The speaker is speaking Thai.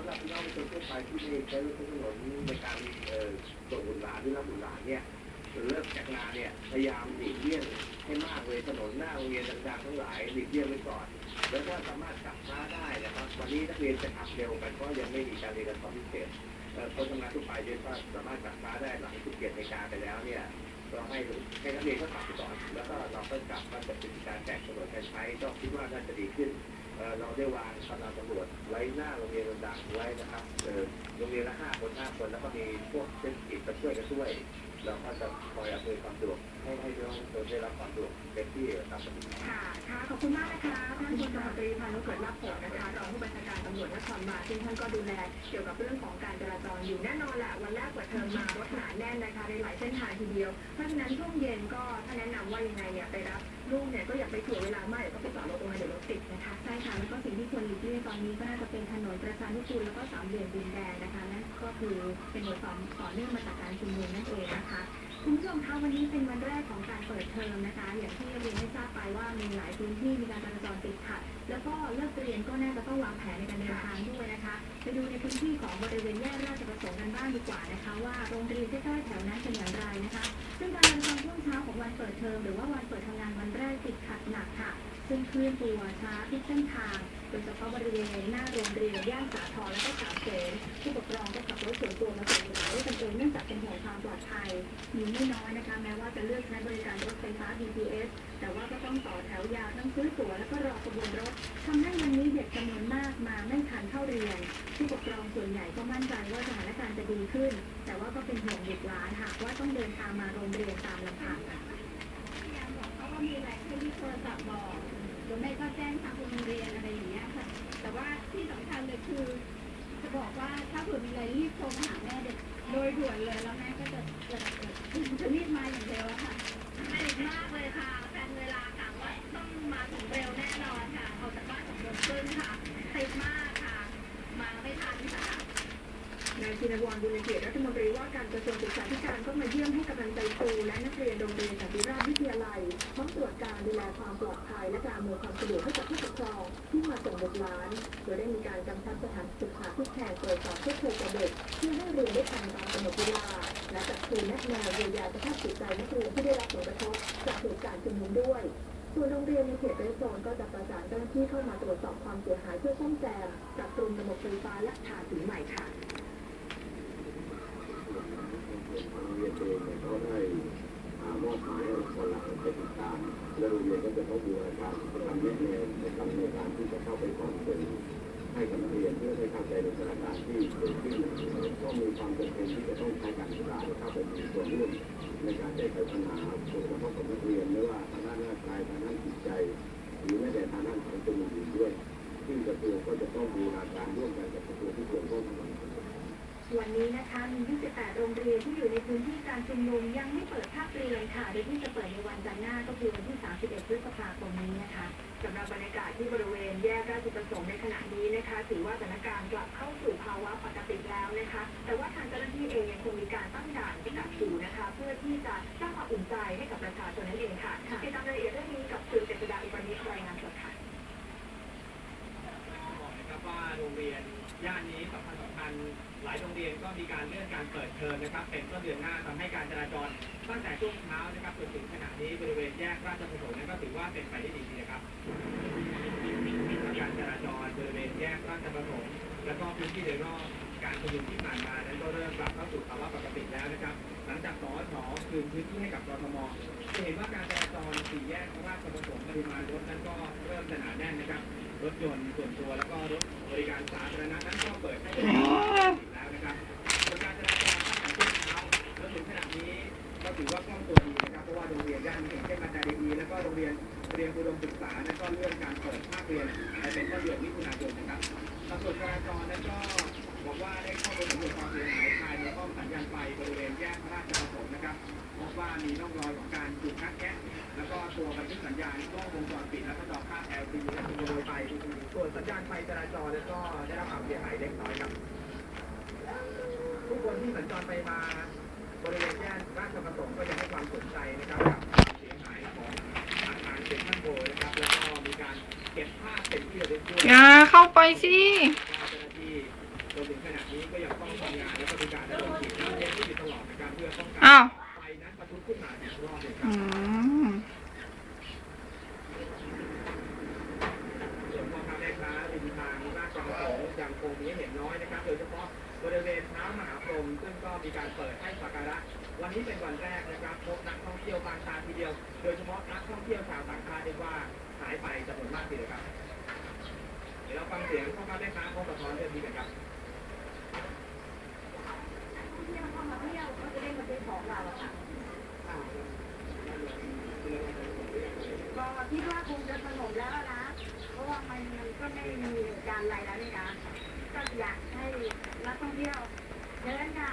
ำหรับพี่น้องประชาชนทั่วไปที่ม่ใช้รถใช้ถนนในการเอ่อส่งบุตรหลานหรือรับบุตรหลานเนี่ยเลิกจากงานเนี่ยพยายามหลีกเลี่ยงให้มากเลยถนนหน้าโรงเรียนต่างๆทั้งหลายหลีกเลี่ยงไว้ก่อน แล้วก็สามารถกลับช้าได้นะครับวันนี้นักเรียนจะกลับเร็วกันเพราะยังไม่มีการเรียนการสอนพิเศษเอ่อคนทำงานทั่วไปเรียก็สามารถกลับช้าได้หลัง17นาฬิกาไปแล้วเนี่ยเราให้ให้นักเรียนเขากลับไปก่อน แล้วก็เราก็กลับมาจัดเป็นการแจกถนนการใช้ก็คิดว่าน่าจะดีขึ้น เราได้วางกำลังตำรวจไว้หน้าโรงเรียนต่างไว้นะครับโรงเรียนละห้าคนห้าคนแล้วก็มีพวกเทศกิจมาช่วยกันช่วย เราก็จะคอยอำนวยความสะดวกให้ให้พี่น้องประชาชนได้รับความสะดวกเต็มที่ตามปกติค่ะ ค่ะ ขอบคุณมากนะคะ ท่านพลตำรวจตรีพานุเกิดรับผลนะคะ รองผู้บัญชาการตำรวจนครบาลซึ่งท่านก็ดูแลเกี่ยวกับเรื่องของการจราจรอยู่แน่นอนแหละวันแรกเปิดเทอมมารถหนาแน่นนะคะในหลายเส้นทางทีเดียว เพราะฉะนั้นช่วงเย็นก็ถ้าแนะนำว่ายังไงเนี่ยไปรับลูกเนี่ยก็อย่าไปเสียเวลามากเดี๋ยวก็ไปจอดรถตรงนั้นเดี๋ยวรถติดนะคะ ใช่ค่ะ แล้วก็สิ่งที่ควรหลีกเลี่ยงตอนนี้ก็น่าจะเป็นถนนประชานุกูลแล้วก็สามเหลี่ยมดินแดงนะคะนั่นก็คือเป็นบทสอนต่อเนื่องมาจากการชุมนุมนั่นเองนะคะคุณผู้ชมคะวันนี้เป็นวันแรกของการเปิดเทอมนะคะ อย่างที่เรียนให้ทราบไปว่ามีหลายพื้นที่มีการจราจรติดขัด แล้วก็เลิกเรียนก็น่าจะต้องวางแผนในการเดินทางด้วยนะคะ ไปดูในพื้นที่ของบริเวณแยกราชประสงค์กันบ้างดีกว่านะคะ ว่าโรงเรียนใกล้ๆแถวนั้นเป็นอย่างไรนะคะ ซึ่งการเดินทางช่วงเช้าของวันเปิดเทอมหรือว่าวันเปิดทำงานวันแรกติดขัดหนักค่ะ ซึ่งเคลื่อนตัวช้าทุกเส้นทางโดยเฉพาะบริเวณหน้าโรงเรียนย่านสาทรและก็สาเสนผู้ปกครองก็ขับรถส่วนตัวมาส่งบุตรหลานด้วยตนเองเนื่องจากเป็นห่วงความปลอดภัยมีไม่น้อยนะคะแม้ว่าจะเลือกใช้บริการรถไฟฟ้า BTS แต่ว่าก็ต้องต่อแถวยาวทั้งซื้อตั๋วแล้วก็รอขบวนรถทำให้วันนี้เด็กจำนวนมากมาไม่ทันเข้าเรียนผู้ปกครองส่วนใหญ่ก็มั่นใจว่าสถานการณ์จะดีขึ้น แต่ว่าก็เป็นห่วงบุตรหลานหากว่าต้องเดินทางมาโรงเรียนตามลำพัง มีอะไรให้ที่โทรศัพท์บอกหรือไม่ก็แจ้งทางโรงเรียนอะไรอย่างเงี้ยค่ะ แต่ว่าที่สำคัญเลยคือ จะบอกว่าถ้าเผื่อมีอะไรรีบโทรหาแม่เด็กโดยด่วนเลยแล้วแม่ก็จะจะจะจะรีบมาอย่างเร็วอะค่ะสนิทมากเลยค่ะแฟนเวลาค่ะว่าต้องมาถึงเร็วแน่นอนค่ะออกจากบ้านสองโมงครึ่งค่ะติดมากค่ะ มาไม่ทันค่ะ นายชินวรบุญเกียรติรัฐมนตรีว่าการกระทรวงศึกษาธิการก็มาเยี่ยมให้กำลังใจครูและนักเรียนโรงเรียนสันติราชวิทยาลัยพร้อมตรวจการดูแลความปลอดภัยและการอำนวยความสะดวกให้กับผู้ปกครองที่มาส่งบุตรหลานโดยได้มีการกำชับสถานศึกษาทุกแห่งตรวจสอบเพื่อเคยกับเด็กเพื่อให้เรียนได้ทันตามกำหนดเวลาและจัดครูแนะแนวเยียวยาสภาพจิตใจนักเรียนที่ได้รับผลกระทบจากเหตุการณ์ชุมนุมด้วยส่วนโรงเรียนในเขตเรสโซนก็จะประสานเจ้าหน้าที่เข้ามาตรวจสอบความเสียหายเพื่อซ่อมแซมปรับปรุงระบบไฟฟ้าและทาสีใหม่ค่ะ ให้คนหลักไปติดตามและโรงเรียนก็จะต้องดูอาการทำแนะแนวในการในการที่จะเข้าไปสอนเป็นให้กับนักเรียนเพื่อให้เข้าใจในสถานการณ์ที่เกิดขึ้นก็มีความจำเป็นที่จะต้องใช้การศึกษาเข้าไปมีส่วนร่วมในการแก้ไขปัญหาผลกระทบกับนักเรียนไม่ว่าทางด้านร่างกายทางด้านจิตใจ หรือแม้แต่ทางด้านสังคมอื่นๆด้วย ซึ่งกระทรวงก็จะต้องบูรณาการร่วมกันกับ วันนี้นะคะมี 28 โรงเรียนที่อยู่ในพื้นที่การชุมนุมยังไม่เปิดภาคเรียนค่ะ โดยที่จะเปิดในวันจันทร์หน้าก็คือวันที่ 31 พฤษภาคมนี้นะคะสำหรับบรรยากาศที่บริเวณแยกราชประสงค์ในขณะนี้นะคะ ถือว่าสถานการณ์กลับเข้าสู่ภาวะปกติแล้วนะคะ แต่ว่าทางเจ้าหน้าที่เองยังคงมีการตั้งด่านกักอยู่นะคะ เพื่อที่จะสร้างความอุ่นใจให้กับประชาชนนั่นเองค่ะติดตามรายละเอียดเรื่องนี้กับสื่อเจษฎาอุปนิชรายงานสดค่ะบอกนะครับว่าโรงเรียนย่านนี้สำคัญสำคัญ หลายโรงเรียนก็มีการเลื่อนการเปิดเทอมนะครับ เป็นต้นเดือนหน้าทำให้การจราจรตั้งแต่ช่วงเช้านะครับจนถึงขณะนี้บริเวณแยกราชประสงค์นั้นก็ถือว่าเป็นไปได้ดีทีเดียวครับการจราจรบริเวณแยกราชประสงค์แล้วก็พื้นที่โดยรอบการชุมนุมที่ผ่านมานั้นก็เริ่มกลับเข้าสู่ภาวะปกติแล้วนะครับ หลังจากสอชคืนพื้นที่ให้กับกทมจะเห็นว่าการจราจรสี่แยกราชประสงค์ปริมาณรถนั้นก็เริ่มหนาแน่นนะครับ รถยนต์ส่วนตัวแล้วก็รถบริการสาธารณะนั้นก็เปิดให้ นะครับส่วนการจราจรตั้งแต่ช่วงเช้าจนถึงขณะนี้ก็ถือว่าคล่องตัวดีนะครับเพราะว่าโรงเรียนย่านนี้เช่นมาจารีแล้วก็โรงเรียนเตรียมอุดมศึกษานั้นก็เลื่อนการเปิดภาคเรียนไปเป็นต้นเดือนมิถุนายนนะครับตำรวจจราจรนั้นก็บอกว่าได้เข้าไปสำรวจความเสียหายภายในป้อมสัญญาณไฟบริเวณแยกพระราชประสงค์นะครับพบว่ามีร่องรอยของการจุดคัดแก๊สแล้วก็ตัวบันทึกสัญญาณกล้องวงจรปิดและก็จอภาพ LCD และตัวโดยไปส่วนสัญญาณไฟจราจรนั้นก็ได้รับความเสียหายเล็กน้อยครับ ผู้คนที่สัญจรไปมาบริเวณแยกราชประสงค์ก็ยังให้ความสนใจนะครับกับความเสียหายของอาคารเซ็นทรัลโบนะครับแล้วก็มีการเก็บภาพเป็นที่ระลึกด้วยอย่าเข้าไปสิเจ้าหน้าที่โดการระดมฉีดน้ำเลี้ยงที่อยู่ตลอดนะครับเพื่อป้องกันอ้าวไฟนั้นปะทุขึ้นมาอีกรอบหนึงครัอืบ ม ส่วนพ่อค้าแม่ค้าริมทางราชประสง ค์ยังคงมีให้เห็นน้อยนะครับ โดยเฉพาะบริเวณเท้ามหาพรหมซึ่งก็มีการเปิดให้สักการะ วันนี้เป็นวันแรกนะครับพบนักท่องเที่ยวบางตาทีเดียว โดยเฉพาะนักท่องเที่ยวชาวต่างชาติเรียกว่าหายไปจำนวนมากทีเดียวครับ เดี๋ยวเราฟังเสียงพ่อค้าแม่ค้าเขาสะท้อนเรื่องนี้กันครับเที่ยวเข้ามาเรียวก็จะได้มาซื้อของเราอะค่ะก็คิดว่าคงจะสงบแล้วนะ ว่ามันมันก็ไม่มีเหตุการณ์อะไรแล้วนี่นะก็อยากให้นักท่องเที่ยวเดินค่ะ